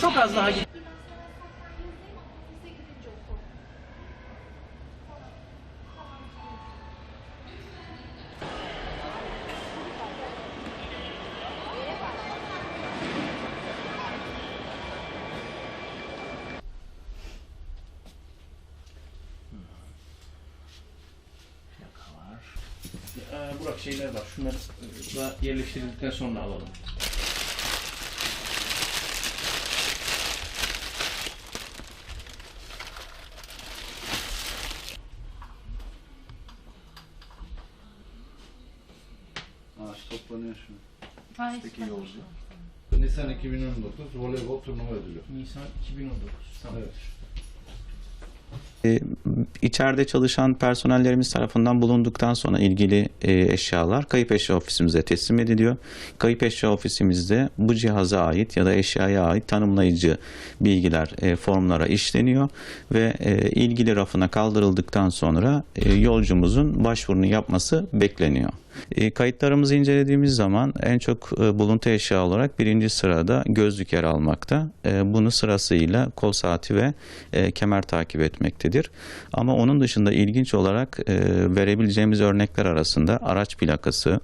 Çok az daha git. Burak şeyler var. Şunları e, da yerleştirildikten sonra alalım. Ağaç toplanıyor şu yolcu. Nisan 2019 voleybol turnuva ödülü. Nisan 2019. Tamam. Evet. E, içeride çalışan personellerimiz tarafından bulunduktan sonra ilgili e, eşyalar kayıp eşya ofisimize teslim ediliyor. Kayıp eşya ofisimizde bu cihaza ait ya da eşyaya ait tanımlayıcı bilgiler e, formlara işleniyor ve e, ilgili rafına kaldırıldıktan sonra yolcumuzun başvurunu yapması bekleniyor. Kayıtlarımızı incelediğimiz zaman en çok buluntu eşya olarak birinci sırada gözlük yer almakta. Bunu sırasıyla kol saati ve kemer takip etmektedir. Ama onun dışında ilginç olarak e, verebileceğimiz örnekler arasında araç plakası,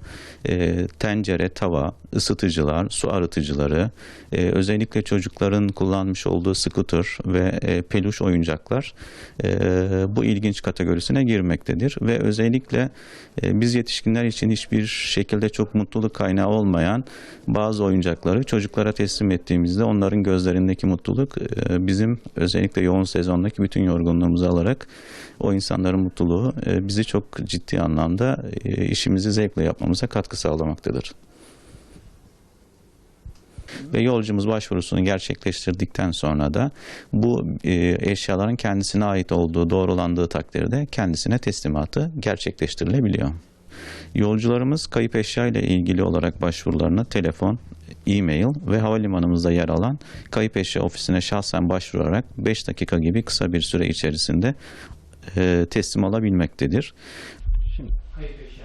e, tencere, tava, ısıtıcılar, su arıtıcıları, e, özellikle çocukların kullanmış olduğu scooter ve e, peluş oyuncaklar e, bu ilginç kategorisine girmektedir. Ve özellikle e, biz yetişkinler için hiçbir şekilde çok mutluluk kaynağı olmayan bazı oyuncakları çocuklara teslim ettiğimizde onların gözlerindeki mutluluk e, bizim özellikle yoğun sezondaki bütün yorgunluğumuzu alarak o insanların mutluluğu e, bizi çok ciddi anlamda e, işimizi zevkle yapmamıza katkı sağlamaktadır. Ve yolcumuz başvurusunu gerçekleştirdikten sonra da bu e, eşyaların kendisine ait olduğu doğrulandığı takdirde kendisine teslimatı gerçekleştirilebiliyor. Yolcularımız kayıp eşya ile ilgili olarak başvurularını telefon, e-mail ve havalimanımızda yer alan kayıp eşya ofisine şahsen başvurarak 5 dakika gibi kısa bir süre içerisinde e, teslim alabilmektedir. Şimdi Kayıp eşya.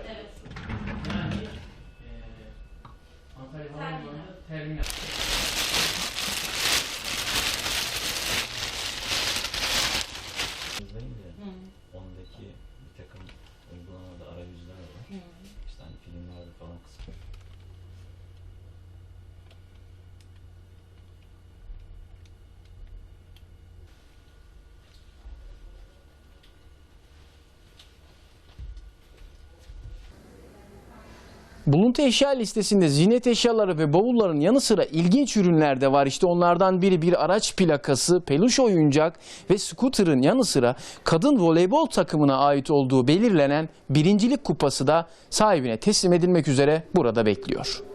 Buluntu eşya listesinde ziynet eşyaları ve bavulların yanı sıra ilginç ürünler de var. İşte onlardan biri bir araç plakası, peluş oyuncak ve scooter'ın yanı sıra kadın voleybol takımına ait olduğu belirlenen birincilik kupası da sahibine teslim edilmek üzere burada bekliyor.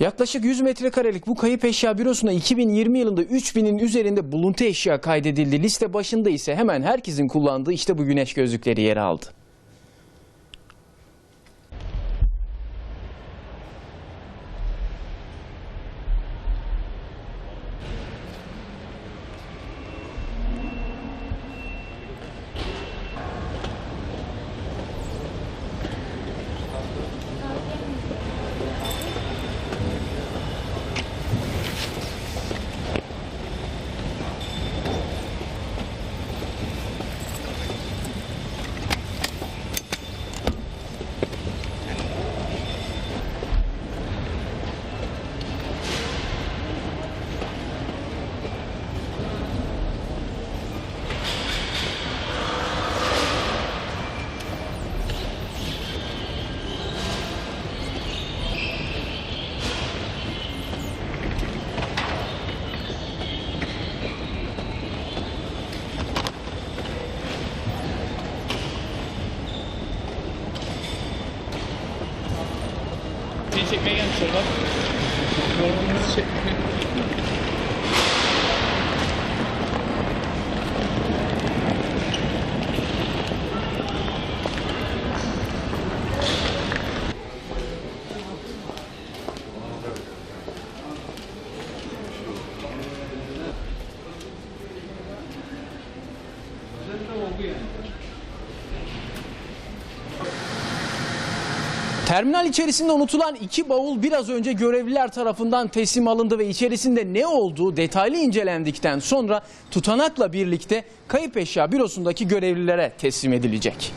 Yaklaşık 100 metrekarelik bu kayıp eşya bürosuna 2020 yılında 3000'in üzerinde buluntu eşya kaydedildi. Liste başında ise hemen herkesin kullandığı işte bu güneş gözlükleri yer aldı. Seni çekmeye gelmişler Terminal içerisinde unutulan iki bavul biraz önce görevliler tarafından teslim alındı ve içerisinde ne olduğu detaylı incelendikten sonra tutanakla birlikte kayıp eşya bürosundaki görevlilere teslim edilecek.